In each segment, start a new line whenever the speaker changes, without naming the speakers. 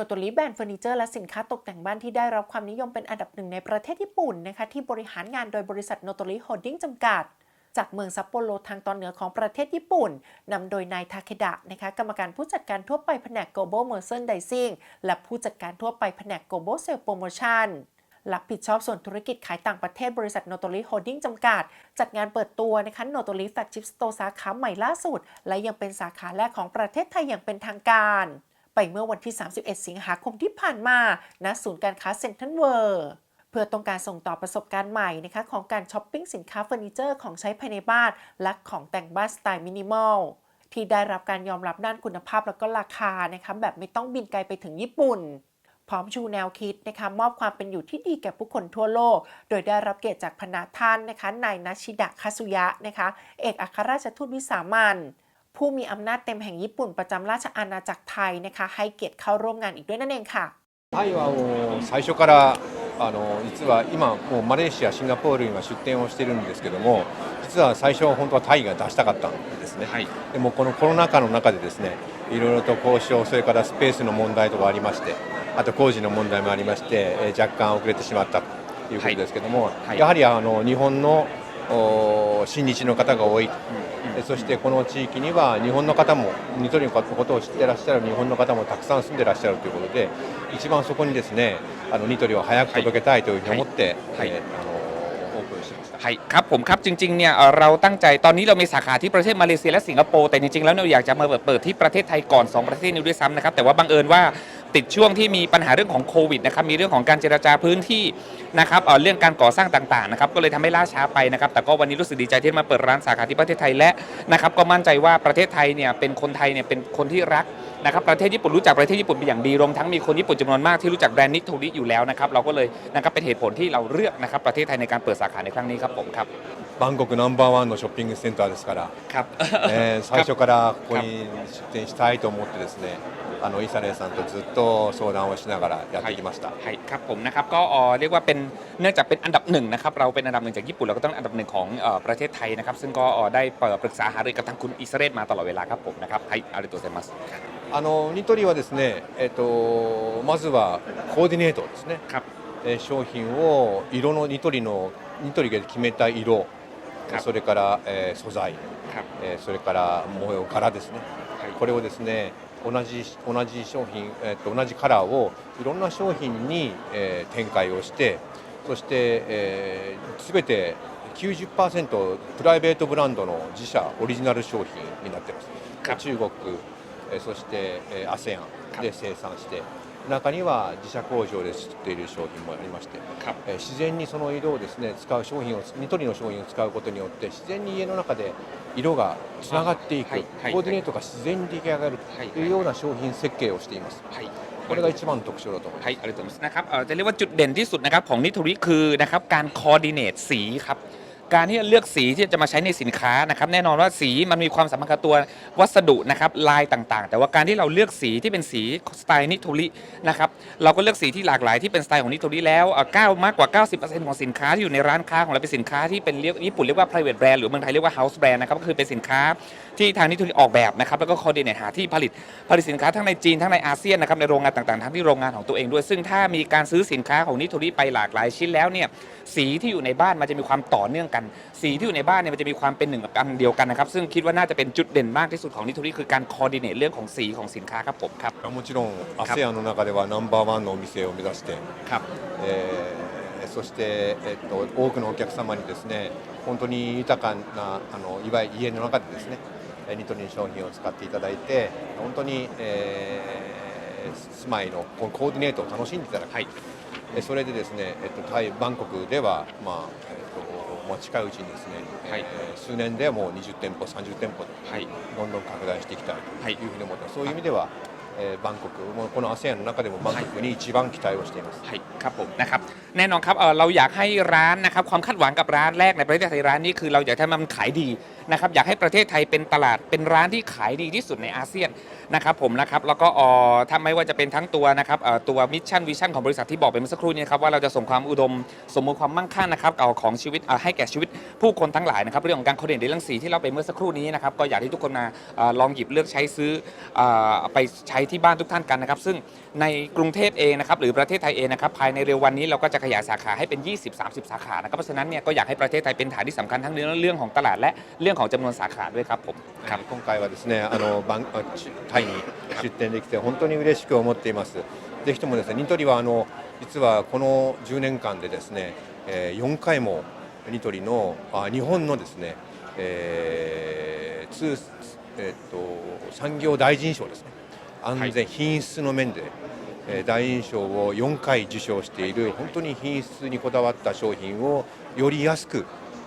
โนโตริแบรนด์เฟอร์นิเจอร์และสินค้าตกแต่งบ้านที่ได้รับความนิยมเป็นอันดับหนึ่งในประเทศญี่ปุ่นนะคะที่บริหารงานโดยบริษัทโนโตริโฮลดิ้งจำกัด จากเมืองซัปโปโรทางตอนเหนือของประเทศญี่ปุ่นนำโดยนายทาเคดะนะคะกรรมการผู้จัดการทั่วไปแผนก Global Merchandising และผู้จัดการทั่วไปแผนก Global Sales Promotion รับผิดชอบส่วนธุรกิจขายต่างประเทศบริษัทโนโตริโฮลดิ้งจำกัด จัดงานเปิดตัวนะคะโนโตริแฟลกชิพสโตสาขาใหม่ล่าสุด และยังเป็นสาขาแรกของประเทศไทยอย่างเป็นทางการ เมื่อวันที่ 31 สิงหาคมที่ผ่านมาณศูนย์การค้าเซ็นทรัลเวิร์เพื่อต้องการส่งต่อประสบการณ์ใหม่นะคะของการช้อปปิ้งสินค้าเฟอร์นิเจอร์ของใช้ภายในบ้านและของแต่งบ้านสไตล์มินิมอลที่ได้รับการยอมรับด้านคุณภาพและก็ราคานะคะแบบไม่ต้องบินไกลไปถึงญี่ปุ่น พร้อมชูแนวคิดนะคะมอบความเป็นอยู่ที่ดีแก่ผู้คนทั่วโลก โดยได้รับเกียรติจากพนาท่านนะคะนายนาชิดะคาซุยะนะคะเอกอัครราชทูตวิสามัน ผู้มีอำนาจเต็มแห่งญี่ปุ่นประจำราชอาณาจักรไทยนะคะให้เกียรติเข้าร่วมงานอีกด้วยนั่นเองค่ะ
タイはもう最初からあの実は今もうマレーシア、シンガポールには出店をしてるんですけども実は最初は本当はタイが出したかったんですね、
はい
でもこのコロナ禍の中でですねいろいろと交渉それからスペースの問題とかありましてあと工事の問題もありまして、えー若干遅れてしまったということですけども、
はい
やはりあの日本のお 親日の方が多いでそしてこの地域には日本の方もニトリのことを知ってらっしゃる日本の方もたくさん住んでらっしゃるということで一番そこにですねあのニトリを早く届けたいというふうに思って、
はい
えーあのオープンしました。
はいครับผมครับจริงๆเนี่ยเอ่อเราตั้งใจตอนนี้เรามีสาขาที่ประเทศมาเลเซียและสิงคโปร์แต่จริงๆแล้วเราอยากจะมาเปิดเปิดที่ประเทศไทยก่อน 2 ประเทศนี้ด้วยซ้ำนะครับแต่ว่าบังเอิญว่าติดช่วงที่มีปัญหาเรื่องของโควิดนะครับมีเรื่องของการเจรจาพื้นที่ นะครับเเรื่องการก่อสร้างต่างๆนะครับก็เลยทำให้ล่าช้าไปนะครับแต่ก็วันนี้รู้สึกดีใจที่มาเปิดร้านสาขาที่ประเทศไทยและนะครับก็มั่นใจว่าประเทศไทยเนี่ยเป็นคนไทยเนี่ยเป็นคนที่รักนะครับประเทศญี่ปุ่นรู้จักประเทศญี่ปุ่นเป็นอย่างดีรวมทั้งมีคนญี่ปุ่นจำนวนมากที่รู้จักแบรนด์นิโทริอยู่แล้วนะครับเราก็เลยนะครับเป็นเหตุผลที่เราเลือกนะครับประเทศไทยในการเปิดสาขาในครั้งนี้ครับผมครับ
บังก์コクナンバーワンのショッピングセンターですから、
ครับ
ね、最初からここに出店したいと思ってですねあのイサレさんとずっと相談をしながらやってきました。
ใช่ครับผมนะครับก็เอ่อเรียกว่าเป็นเนื่องจากเป็นอันดับหนึ่งนะครับเราเป็นอันดับหนึ่งจากญี่ปุ่นเราก็ต้องอันดับหนึ่งของเอ่อประเทศไทยนะครับซึ่งก็เอ่อได้เปิดปรึกษาหารือกับทางคุณอิสราเอลมาตลอดเวลาครับผมนะครับให้อาริโตเซมัส
あのニトリはですね、えっとまずはコーディネートですね。
ครับ
えー商品を色のニトリのニトリが決めた色、
ครับ
それから、えー素材、
ครับ
えーそれから模様柄ですね。
はい
これをですね 同じ同じ商品、えっ、と同じカラーをいろんな商品に、えー、展開をしてそして、えー、全て90%プライベートブランドの自社オリジナル商品になってます。中国、えー、そして、え、ASEAN で生産して中には自社工場で作っている商品もありまして、え自然にその色をですね使う商品を緑の商品を使うことによって自然に家の中で色がつながっていく、
はいはい、
コーディネートが自然に出来上がるというような商品設計をしています。
はい
これが一番の特徴だと思います。
はい、ありがとうございます。นะครับจเรียกว่าจุดเด่นที่สุดนะครับของนิทริคือนะครับการสีครับ การที่จะเลือกสีที่จะมาใช้ในสินค้านะครับแน่นอนว่าสีมันมีความสำคัญกับตัววัสดุนะครับลายต่างๆ แต่ว่าการที่เราเลือกสีที่เป็นสีสไตล์นิโทรินะครับเราก็เลือกสีที่หลากหลายที่เป็นสไตล์ของนิโทริแล้วเอ่อก้ามากกว่า 90%ของสินค้าที่อยู่ในร้านค้าของเราเป็นสินค้าที่เป็นเรียกญี่ปุ่นเรียกว่า private brand หรือเมืองไทยเรียกว่า house brand นะครับก็คือเป็นสินค้าที่ทางนิโทริออกแบบนะครับแล้วก็คอร์ดิเนตหาที่ผลิตผลิตสินค้าทั้งในจีนทั้งในอาเซียนนะครับในโรงงานต่างๆทั้งที่โรงงานของตัวเองด้วย ซึ่งถ้ามีการซื้อสินค้าของนิโทริไปหลากหลายชิ้นแล้วเนี่ยสีที่อยู่ในบ้านมันจะมีความต่อเนื่องกัสีที่อยู่ในบ้านเนี่ยมันจะมีความเป็นหนึ่งอันเดียวกันนะครับซึ่งคิดว่าน่าจะเป็นจุดเด่นมากที่สุดของนิโทริคือการคอร์ดิเนตเรื่องของสีของสินค้าครับผมครับ
もちろん ASEAN の中ではナンバーワンのお店を目指して、
ครับ
えーそして、えっと、多くのお客様にですね本当に豊かなあのいわゆる家の中でですねえーニトリの商品を使っていただいて本当に、えー住まいのこのコーディネートを楽しんでいただく、
はい
えそれでですね、えっと、タイバンコクでは、まあ えっとまあ、近いうちにですね、
はい。
えー数年でもう20店舗30店舗と
はい。
どんどん拡大していきたいと
はい
いうふうに思ってます、そういう意味では、えーバンコクもうこの ASEAN の中でもバンコクに一番期待をしています。
はい ครับผมนะครับแน่นอนครับเอ่อเราอยากให้ร้านนะครับความคาดหวังกับร้านแรกในประเทศไทยร้านนี้คือเราอยากให้มันขายดีนะครับอยากให้ประเทศไทยเป็นตลาดเป็นร้านที่ขายดีที่สุดในอาเซียนนะครับผมนะครับแล้วก็เอ่อถ้าไม่ว่าจะเป็นทั้งตัวนะครับเอ่อตัวมิชชั่นวิชั่นของบริษัทที่บอกไปเมื่อสักครู่นี้ครับว่าเราจะส่งความอุดม สมบูรณ์ความมั่งคั่งนะครับเอาของชีวิตเอ่อให้แก่ชีวิตผู้คนทั้งหลายนะครับเรื่องของการโคเดนในเรื่องสีที่เราไปเมื่อสักครู่นี้นะครับก็อยากให้ทุกคนมาเอ่อลองหยิบเลือกใช้ซื้อเอ่อไปใช้ที่บ้านทุกท่านกันนะครับซึ่งในกรุงเทพเองนะครับหรือประเทศไทยเองนะครับภายในเร็ววันนี้เราก็จะขยายสาขาให้เป็น 20-30 สาขานะครับเพราะฉะนั้นเนี่ยก็อยากให้ประเทศไทยเป็นฐานที่สำคัญทั้งเรื่องเรื่องของตลาดและเรื่องของจำนวนสาขาด้วยครับผมครับ
今回はですねあの番あちタイに出店できて本当に嬉しく思っています。ぜひともですねニトリはあの実はこの10年間でですね、えー4回もニトリのあ日本のですね、えー通えっと産業大臣賞ですね安全、品質の面で、えー 大印象を4回受賞している本当に品質にこだわった商品をより安く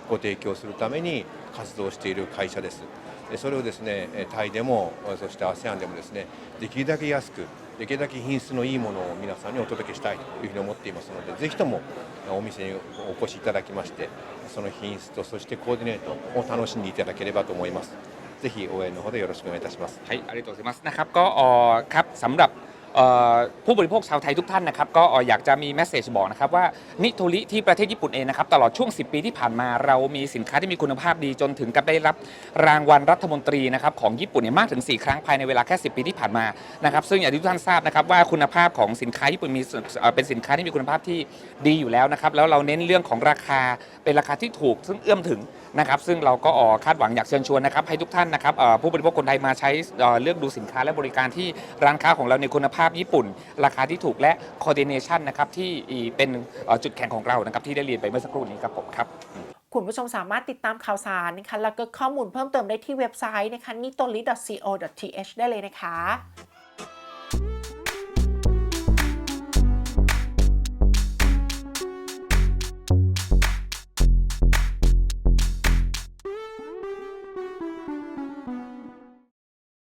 ご提供するために活動している会社です。それをですねタイでもそして ASEAN でもですねできるだけ安くできるだけ品質のいいものを皆さんにお届けしたいというふうに思っていますのでぜひともお店にお越しいただきましてその品質とそしてコーディネートを楽しんでいただければと思います。ぜひ応援の方でよろしくお願いいたします。
はいありがとうございます。นะครับก็ ผู้บริโภคชาวไทยทุกท่านนะครับ ก็อยากจะมีแมสเซจบอกนะครับว่านิโทริที่ประเทศญี่ปุ่นเองนะครับตลอดช่วง 10 ปีที่ผ่านมาเรามีสินค้าที่มีคุณภาพดีจนถึงกับได้รับรางวัลรัฐมนตรีนะครับของญี่ปุ่นเนี่ยมากถึง 4 ครั้งภายในเวลาแค่ 10 ปีที่ผ่านมานะครับซึ่งอย่างที่ทุกท่านทราบนะครับว่าคุณภาพของสินค้าญี่ปุ่นมีเป็นสินค้าที่มีคุณภาพที่ดีอยู่แล้วนะครับแล้วเราเน้นเรื่องของราคาเป็นราคาที่ถูก ซึ่งเอื้อมถึงนะครับซึ่งเราก็คาดหวังอยากเชิญชวนนะครับให้ทุกท่านนะครับผู้บริโภคคนไทยมาใช้เลือกดูสินค้าและบริการที่ร้านค้าของเราในคุณภาพาพญี่ปุ่น ราคาที่ถูกและ coordination นะครับที่เป็นจุดแข็งของเรานะครับที่ได้เรียนไปเมื่อสักครู่นี้ครับผมครับ
คุณผู้ชมสามารถติดตามข่าวสารนะคะแล้วก็ข้อมูลเพิ่มเติมได้ที่เว็บไซต์นะคะ n i t o l i c o t h ได้เลยนะคะ